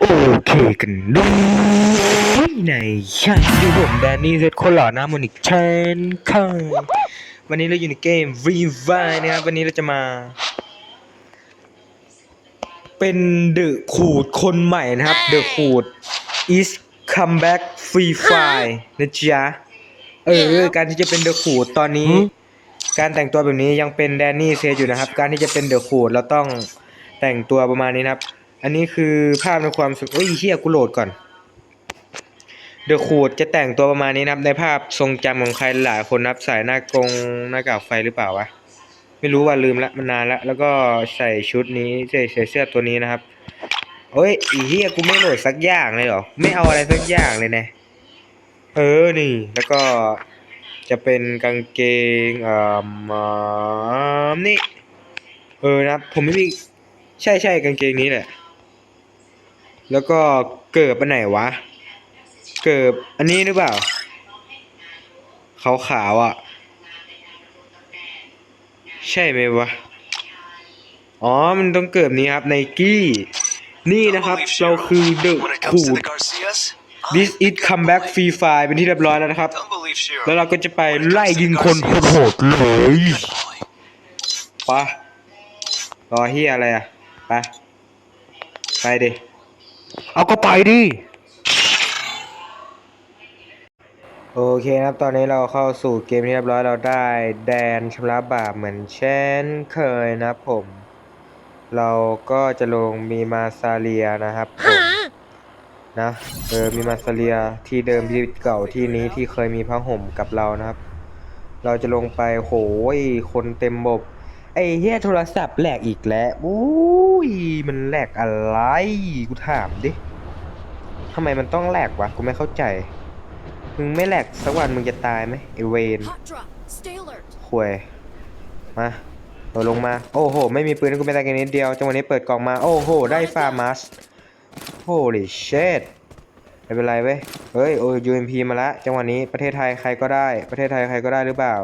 โอเคกันด้วยในช่างที่ผมแดนนี่เซตคนหล่อหน้ามนต์อีกเช่นเคยวันนี้เราอยู่ในเกม v v i นะครับ วันนี้เราจะมา เป็นเดอะขูดคนใหม่นะครับเดอะขูด is come back free fire นะจ๊ะ เออ การที่จะเป็นเดอะขูดตอนนี้ การแต่งตัวแบบนี้ยังเป็นแดนนี่เซตอยู่นะครับ การที่จะเป็นเดอะขูดเราต้องแต่งตัวประมาณนี้นะครับ อันนี้คือภาพในความสุขเอ้ยเฮียกูโหลดก่อน เดอะขูดจะแต่งตัวประมาณนี้นะครับในภาพทรงจำของใครหลายคนนับใส่หน้ากงหน้ากากไฟหรือเปล่าวะไม่รู้ว่าลืมละมันนานละแล้วก็ใส่ชุดนี้ใส่เสื้อตัวนี้นะครับเอ้ยอีเฮียกูไม่โหลดสักอย่างเลยเหรอไม่เอาอะไรสักอย่างเลยนะเออนี่ แล้วก็จะเป็นกางเกงเอ่อมานี่ เออนะผมไม่มีใช่ใช่กางเกงนี้แหละ แล้วก็เกิบอันไหนวะ เกิบอันนี้หรือเปล่า ขาวขาวๆอะ ใช่ไหมวะ อ๋อ มันต้องเกิบนี้ครับไนกี้ นี่นะครับ เราคือเดอะ When it ขู comes to ด the Garcias, This is comeback free fire เป็นที่เรียบร้อยแล้วนะครับ don't believe Shiro. แล้วเราก็จะไปไล่ยิงคนโหดๆเลยไปะรอเฮียอะไรอะ ไป ไปดิ เอาก็ไปดิ โอเคนะครับ ตอนนี้เราเข้าสู่เกมที่เรียบร้อยเราได้แดนชำระบาปเหมือนเช่นเคยนะครับผม เราก็จะลงมีมาซาเลียนะครับผมนะเออมีมาซาเลียที่เดิมที่เก่าที่นี้ที่เคยมีผ้าห่มกับเรานะครับ เราจะลงไปโหยคนเต็มบบไอ้เฮียโทรศัพท์แหลกอีกแล้วอุ้ ยมันแหลกอะไร กูถามดิทำไมมันต้องแหลกวะ กูไม่เข้าใจ มึงไม่แหลกสักวันมึงจะตายไหมไอเวน Hot drop. Stay alert. ควยมาโดดลงมา โอ้โห ไม่มีปืนให้กูไม่ได้กันนิดเดียวจังหวะนี้เปิดกล่องมา โอ้โห ได้ฟาร์มัส holy shit ไม่เป็นไรเว้ย เฮ้ย โอ้ UMP มาละ จังหวะนี้ประเทศไทยใครก็ได้ ประเทศไทยใครก็ได้หรือเปล่า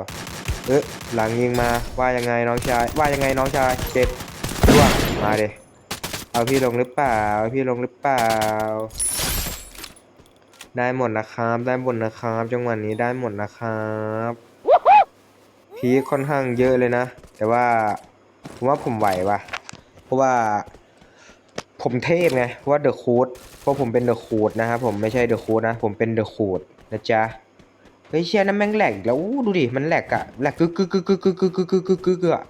เอ๊ะหลังยิงมา ว่ายังไงน้องชาย ว่ายังไงน้องชาย เจ็บร่วง มาเดเอาพี่ลงหรือเปล่าเอาพี่ลงหรือเปล่า ได้หมดนะครับ ได้หมดนะครับ จังหวะนี้ได้หมดนะครับพีคค่อนข้างเยอะเลยนะ แต่ว่าผมว่าผมไหวว่ะ เพราะว่าผมเทพไงว่าเดอะคูดเพราะผมเป็นเดอะคูดนะครับผมไม่ใช่เดอะคูดนะ ผมเป็นเดอะคูดนะจ๊ะเฮ้ยเชียนั่นแม่งแหลกแล้วดูดิมันแหลกอะแหลกกึกกึกกึกกึกกึกกึกกึกกึกกึกกึกอะ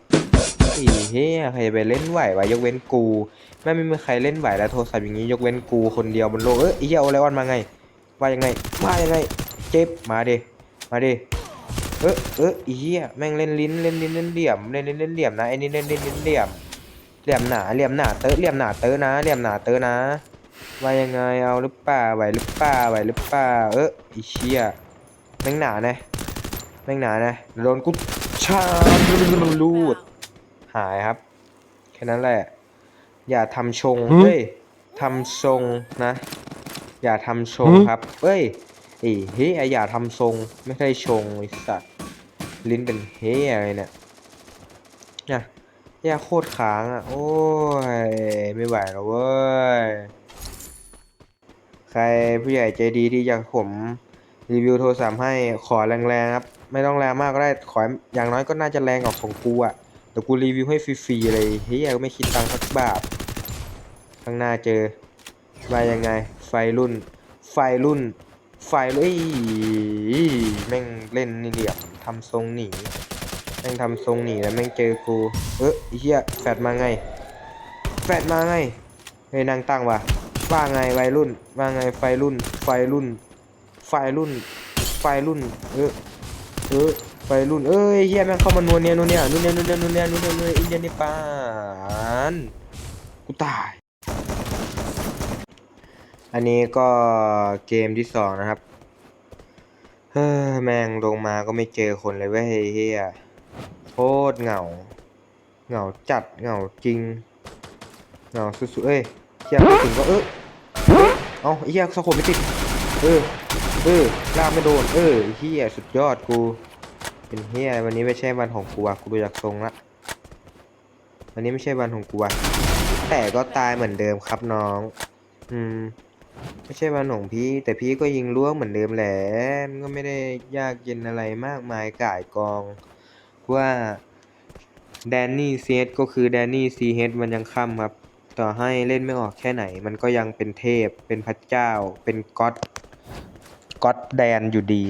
อีเฮียใครไปเล่นไหววะยกเว้นกูแม่ไม่มีใครเล่นไหวแล้วโทรศัพท์อย่างนี้ยกเว้นกูคนเดียวบนโลกเอ้ยไอ้เหี้ยโอไลออนมาไงว่ายังไงว่ายังไงเจ็บมาดิมาดิเออเออไอีเหี้ยแม่งเล่นลิ้นเล่นลิ้นเล่นเหลี่ยมเล่นลิ้นเล่นเหลี่ยมนะไอ้นี่เล่นลิ้นเล่นเหลี่ยมเหลี่ยมหนาเหลี่ยมหนาเตอะเหลี่ยมหนาเตอะนะเหลี่ยมหนาเตอะนะว่ายังไงเอาหรือเปล่าไหวหรือเปล่าไหวหรือเปล่าเออไอีเชี่ยแม่งหนานะแม่งหนานะโดนกูชาลูด หายครับ แค่นั้นแหละ อย่าทำชงเฮ้ยทำทรงนะ อย่าทำชงครับเอ้ยไอ้เฮียอย่าทำทรงไม่ใช่ชงไอ้สัตว์ลิ้นเป็นเฮียอะไรเนี่ยเนี่ยยาโคตรค้างอะ โอ้ย ไม่ไหวแล้วเว้ย ใครผู้ใหญ่ใจดีที่อยากผมรีวิวโทรศัพท์ให้ขอแรงๆครับ ไม่ต้องแรงมากก็ได้ ขออย่างน้อยก็น่าจะแรงกว่าของกูอะ แต่กูรีวิวให้ฟรีๆเลยเฮียไม่คิดตังค์สักบาทข้างหน้าเจอมายังไง ไฟรุ่น ไฟรุ่น ไฟเอ้ยแม่งเล่นนี่เหลี่ยมทำทรงหนีแม่งทำทรงหนีแล้วแม่งเจอกู เออไอ้เหี้ยแฟดมาไง แฟดมาไงเฮ้ยนางตั้งว่ะว่าไงวัยรุ่นว่าไงไฟรุ่น ไฟรุ่น ไฟรุ่น ไฟรุ่น เออเออ ไฟรุ่นเอ้ยเฮียแม่งเข้ามานัวเนียนัวเนียนัวเนียนัวเนียนัวเนียนัวเนียนัวเนียอินเดียนิปานกูตาย อันนี้ก็เกมที่สองนะครับ เฮ้ยแม่งลงมาก็ไม่เจอคนเลยเว้ยเฮียโคตรเหงา เหงาจัดเหงาจริง เหงาสุดๆเอ้ยเฮียมาถึงก็เออเอ้ยเอาเฮียสะโขบไม่ติดเออเออลากไม่โดน เออเฮียสุดยอดกู เป็นเฮียวันนี้ไม่ใช่วันของกูอะกูดูจากทรงละวันนี้ไม่ใช่วันของกูอะแต่ก็ตายเหมือนเดิมครับน้อง อืม ไม่ใช่วันของพี่ แต่พี่ก็ยิงล้วงเหมือนเดิมแหละมันก็ไม่ได้ยากเย็นอะไรมากมายก่ายกองว่าแดนนี่ซีเฮดก็คือแดนนี่ซีเฮดมันยังค่ำครับ ต่อให้เล่นไม่ออกแค่ไหน มันก็ยังเป็นเทพ เป็นพระเจ้า เป็นก็อดก็อดแดนอยู่ดี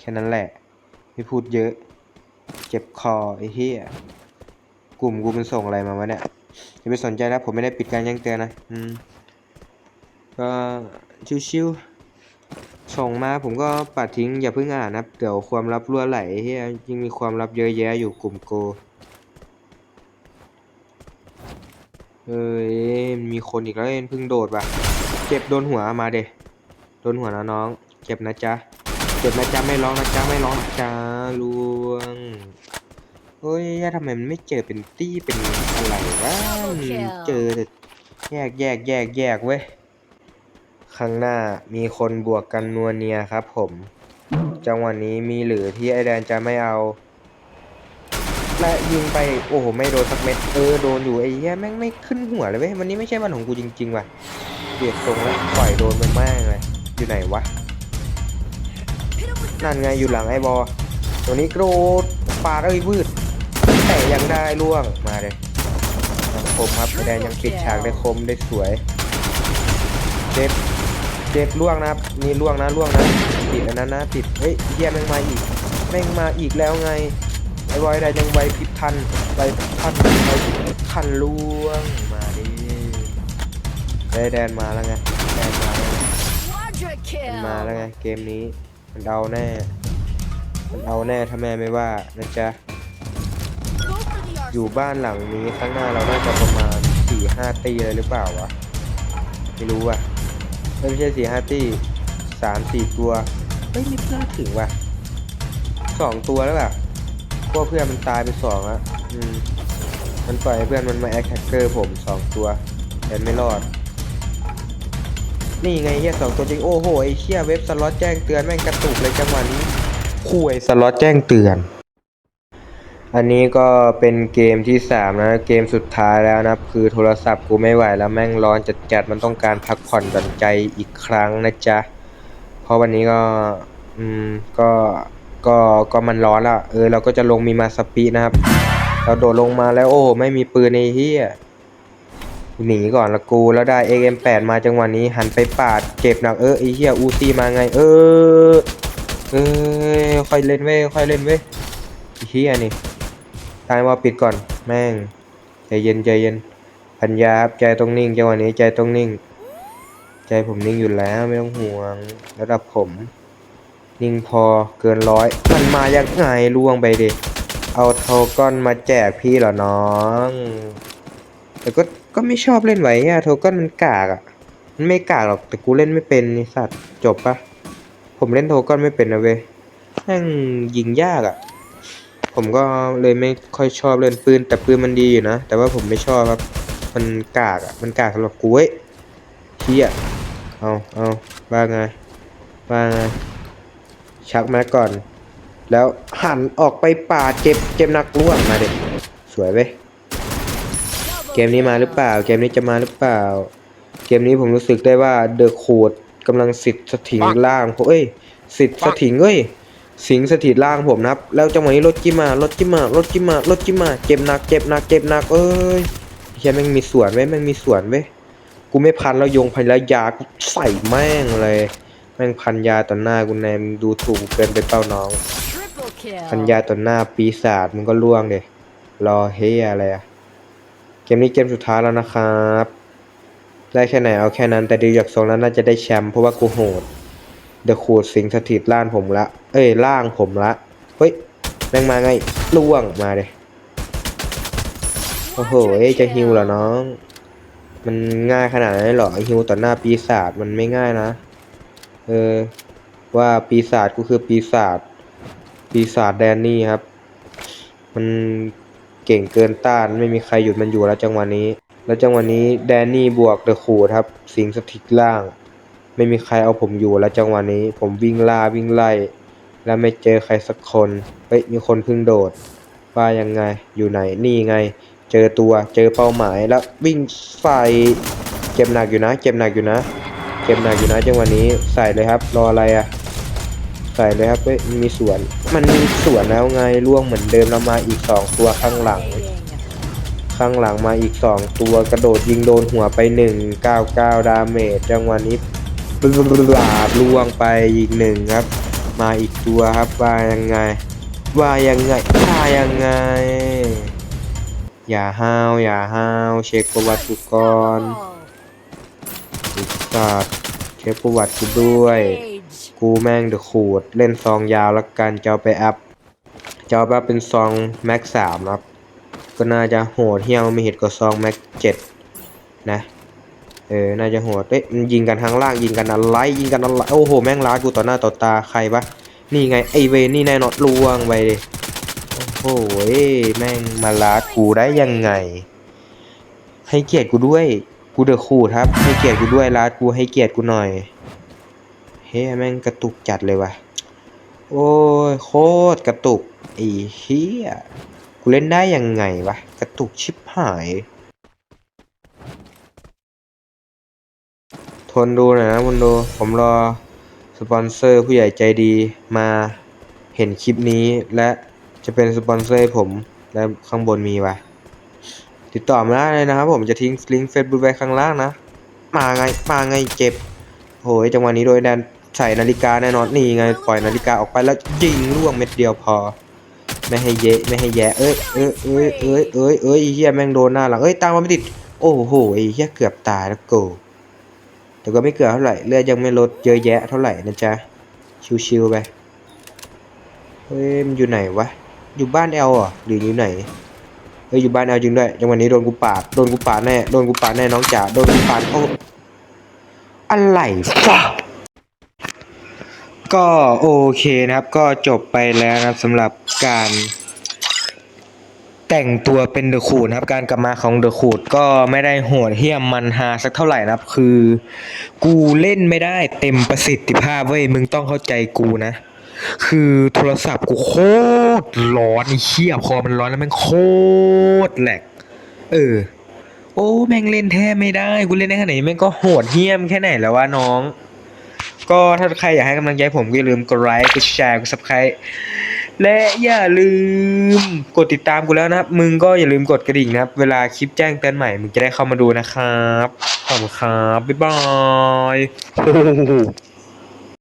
แค่นั้นแหละ ไม่พูดเยอะ เจ็บคอไอ้เหี้ยกลุ่มกูมันส่งอะไรมาวะเนี่ยอย่าไปสนใจนะผมไม่ได้ปิดการแจ้งเตือนนะอืมก็ชิวๆส่งมาผมก็ปัดทิ้งอย่าเพิ่งอ่านนะเดี๋ยวความลับรั่วไหลเฮียยิ่งมีความลับเยอะแยะอยู่กลุ่มโกเอ้ยมีคนอีกแล้วเอ็นเพิ่งโดดว่ะเจ็บโดนหัวมาเดโดนหัวนะน้องเจ็บนะจ๊ะ เจ็บนะจ๊ะไม่ร้องนะจ๊ะไม่ร้องนะจ๊ะลวงเฮ้ยทำไมมันไม่เจอเป็นตี้เป็นอะไรวะมันเจอแต่แยกแยกแยกแยกเว้ยข้างหน้ามีคนบวกกันนัวเนียครับผม จังหวะนี้มีหรือที่ไอแดนจะไม่เอา และยิงไปโอ้โหไม่โดนสักเม็ดเออโดนอยู่ไอ้เหี้ยแม่งไม่ขึ้นหัวเลยเว้ยวันนี้ไม่ใช่วันของกูจริงๆว่ะเบียดตรงแล้วปล่อยโดนไปมากเลยอยู่ไหนวะ นั่นไงอยู่หลังไอ้บอ ตัวนี้โกรธปาดเอ้ยพืด แต่ยังได้ล่วง มาเลยยังคมครับไอแดนยังปิดฉากได้คมได้สวย เจ็บ เจ็บล่วงนะครับ นี่ล่วงนะล่วงนะติดอันนั้นนะติด เฮ้ยเฮียแม่งมาอีก แม่งมาอีกแล้วไง ไอ้บอยได้ยังไวพิบทันไวพิบทันไวพิบทันล่วง มาดิ ได้แดนมาแล้วไง แดนมาแล้วไงมาแล้วไงเกมนี้ มันเอาแน่ มันเอาแน่ถ้าแม่ไม่ว่านะจ๊ะ อยู่บ้านหลังนี้ข้างหน้าเราน่าจะประมาณสี่ห้าตีเลยหรือเปล่าวะ ไม่รู้ว่ะ ไม่ใช่สี่ห้าตีสามสี่ตัวเฮ้ยไม่น่าถึงว่ะสองตัวแล้วแบบพวกเพื่อนมันตายไปสองแล้วอืมมันปล่อยเพื่อนมันมาแอคแท็กเกอร์ผมสองตัวแต่ไม่รอด นี่ไงเฮียสองตัวจริงโอ้โหไอ้เชี่ยเว็บสล็อตแจ้งเตือนแม่งกระตุกเลยจังหวะนี้คุยสล็อตแจ้งเตือน อันนี้ก็เป็นเกมที่สามนะเกมสุดท้ายแล้วนะคือโทรศัพท์กูไม่ไหวแล้วแม่งร้อนจัดๆมันต้องการพักผ่อนหย่อนใจอีกครั้งนะจ๊ะเพราะวันนี้ก็อืมก็ก็ก็มันร้อนละเออเราก็จะลงมีมาสปีนะครับเราโดดลงมาแล้วโอ้ไม่มีปืนในเฮีย หนีก่อนละกูแล้วได้ AM8 มาจังหวะนี้หันไปปาดเจ็บหนักเออไอเฮียอูซีมาไง เออเออค่อยเล่นเว้ยค่อยเล่นเว้ยไอเฮียนี่ตายว่าปิดก่อนแม่งใจเย็นใจเย็นปัญญาใจต้องนิ่งจังหวะนี้ใจต้องนิ่ง ใจผมนิ่งอยู่แล้วไม่ต้องห่วงระดับผม นิ่งพอเกินร้อยมันมายังไงล่วงไปดิเอาโทก้อนมาแจกพี่เหรอน้องแต่ก็ ก็ไม่ชอบเล่นไหวอะโทก้นมันกากอะมันไม่กากหรอกแต่กูเล่นไม่เป็นนี่สัตว์จบปะผมเล่นโทก้นไม่เป็นนะเว้ยแม่งยิงยากอะผมก็เลยไม่ค่อยชอบเล่นปืน แต่ปืนมันดีอยู่นะ แต่ว่าผมไม่ชอบครับ มันกากอะมันกากสำหรับกูเว้ยเฮียเอาเอาว่าไงว่าไงชักแม็กก่อน แล้วหันออกไปป่าเจ็บเจ็บนักล่วงมาเด็กสวยเว้ย เกมนี้มาหรือเปล่า เกมนี้จะมาหรือเปล่า เกมนี้ผมรู้สึกได้ว่าเดอะโคดกำลังสิทธิ์สถิงล่างผมเอ้ยสิทธิ์สถิงเอ้ยสิงสถิตล่างผมนะครับ แล้วจังหวะนี้รถจิมารถจิมารถจิมารถจิมาเจ็บหนักเจ็บหนักเจ็บหนักเอ้ยเฮียแม่งมีสวนเว้ยแม่งมีสวนเว้ยกูไม่พันแล้วโยงพันแล้วยากูใส่แม่งเลยแม่งพันยาต่อหน้ากูแนมงดูถูกเกินไปเป้าน้อง Triple kill. พันยาต่อหน้าปีศาจมึงก็ล่วงเดยรอเฮียอะไรอะ เกมนี้เกมสุดท้ายแล้วนะครับได้แค่ไหนเอาแค่นั้นแต่ดูจากทรงแล้วน่าจะได้แชมป์เพราะว่ากูโหดเดอะคูดสิงสถิตล่านผมละ เอ้ยล่างผมละ เฮ้ยแม่งมาไงล่วงมาเลยโอ้โหเอ้ยจะฮิวเหรอน้อง มันง่ายขนาดนั้นหรอฮิวต่อหน้าปีศาจมันไม่ง่ายนะ เออ ว่าปีศาจก็คือปีศาจปีศาจแดนนี่ครับ มัน เก่งเกินต้านไม่มีใครหยุดมันอยู่แล้วจังหวะนี้ แล้วจังหวะนี้แดนนี่บวกเดอะคูครับ สิงสถิตล่าง ไม่มีใครเอาผมอยู่แล้วจังหวะนี้ ผมวิ่งล่าวิ่งไล่ แล้วไม่เจอใครสักคนเฮ้ยมีคนเพิ่งโดดว่ายังไงอยู่ไหนนี่ไง เจอตัวเจอเป้าหมายแล้ววิ่งใส่เจ็บหนักอยู่นะ เจ็บหนักอยู่นะ เจ็บหนักอยู่นะจังหวะนี้ใส่เลยครับรออะไรอะ ใส่เลยครับเฮ้ยมีสวน มันมีสวนแล้วไงล่วงเหมือนเดิมแล้วมาอีกสองตัวข้างหลัง ข้างหลังมาอีกสองตัวกระโดดยิงโดนหัวไปหนึ่งเก้าเก้าดาเมจจังหวะนี้ปลาบล่วงไปอีกหนึ่งครับ มาอีกตัวครับว่ายังไง ว่ายังไงว่ายังไง อย่าห้าวอย่าห้าวเช็คประวัติก่อนอีกสัตว์เช็คประวัติกูด้วย กูแม่งเดอะขูด เล่นซองยาวแล้วกันจะเอาไปอัพจะอาไปอัพเป็นซองแม็กสามครับ ก็น่าจะโหดเฮี้ยวไม่เห็นกับซองแม็กเจ็ดนะ เออ น่าจะโหดเอ้ยมันยิงกันทางล่างยิงกันอะไรยิงกันอะไรโอ้โห แม่งล้ากูต่อหน้าต่อตาใครปะนี่ไงไอเวนี่แน่นอนลวงไปโอ้โหแม่งมาลาดกูได้ยังไง ให้เกียรติกูด้วย กูเดือะขูดครับ ให้เกียรติกูด้วยลาดกูให้เกียรติกูหน่อย เฮ้ยแม่งกระตุกจัดเลยว่ะ โอ้ยโคตรกระตุกไอ้เฮียกูเล่นได้ยังไงวะ กระตุกชิบหาย ทนดูหน่อยนะทนดู ผมรอสปอนเซอร์ผู้ใหญ่ใจดีมาเห็นคลิปนี้และจะเป็นสปอนเซอร์ผมและข้างบนมีวะติดต่อมาได้เลยนะครับ ผมจะทิ้งลิงก์เฟซบุ๊กไว้ข้างล่างนะ มาไง มาไงเจ็บโหยจังหวะนี้โดยแดน ใส่นาฬิกาแน่นอนนี่ไงปล่อยนาฬิกาออกไปแล้วยิงล่วงเม็ดเดียวพอ ไม่ให้เยะไม่ให้แย่เอ้ยเอ้ยเอ้ยเอ้ยเอ้ยเอ้ยไอ้เฮียแม่งโดนหน้าหลังเอ้ยตามมาไม่ติดโอ้โหไอ้เฮียเกือบตายแล้วกูแต่ก็ไม่เกือบเท่าไหร่เลือดยังไม่ลดเยอะแยะเท่าไหร่นะจ๊ะชิวๆไปเฮ้ยมันอยู่ไหนวะอยู่บ้านแอลเหรอหรืออยู่ไหนเฮ้ยอยู่บ้านแอลจริงด้วยจังหวะนี้โดนกูปาดโดนกูปาดแน่โดนกูปาดแน่น้องจ๋าโดนกูปาดโอ้อะไรฟะ ก็โอเคนะครับก็จบไปแล้วนะครับสำหรับการแต่งตัวเป็นเดอะขูดนะครับการกลับมาของเดอะขูดก็ไม่ได้โหดเหี้ยมมันฮาสักเท่าไหร่นะครับ คือ กูเล่นไม่ได้เต็มประสิทธิภาพเว้ยมึงต้องเข้าใจกูนะ คือโทรศัพท์กูโคตรร้อนไอ้เหี้ยพอมันร้อนแล้วมันโคตรแหลกเออ โอ้แม่งเล่นแทบไม่ได้ กูเล่นได้แค่ไหนแม่งก็โหดเหี้ยมแค่ไหนแล้ววะน้อง ก็ถ้าใครอยากให้กำลังใจผมก็อย่าลืมกดไลค์กดแชร์กด subscribe และอย่าลืมกดติดตามกูแล้วนะครับ มึงก็อย่าลืมกดกระดิ่งนะครับ เวลาคลิปแจ้งเตือนใหม่ มึงจะได้เข้ามาดูนะครับ ขอบคุณครับ บ๊ายบาย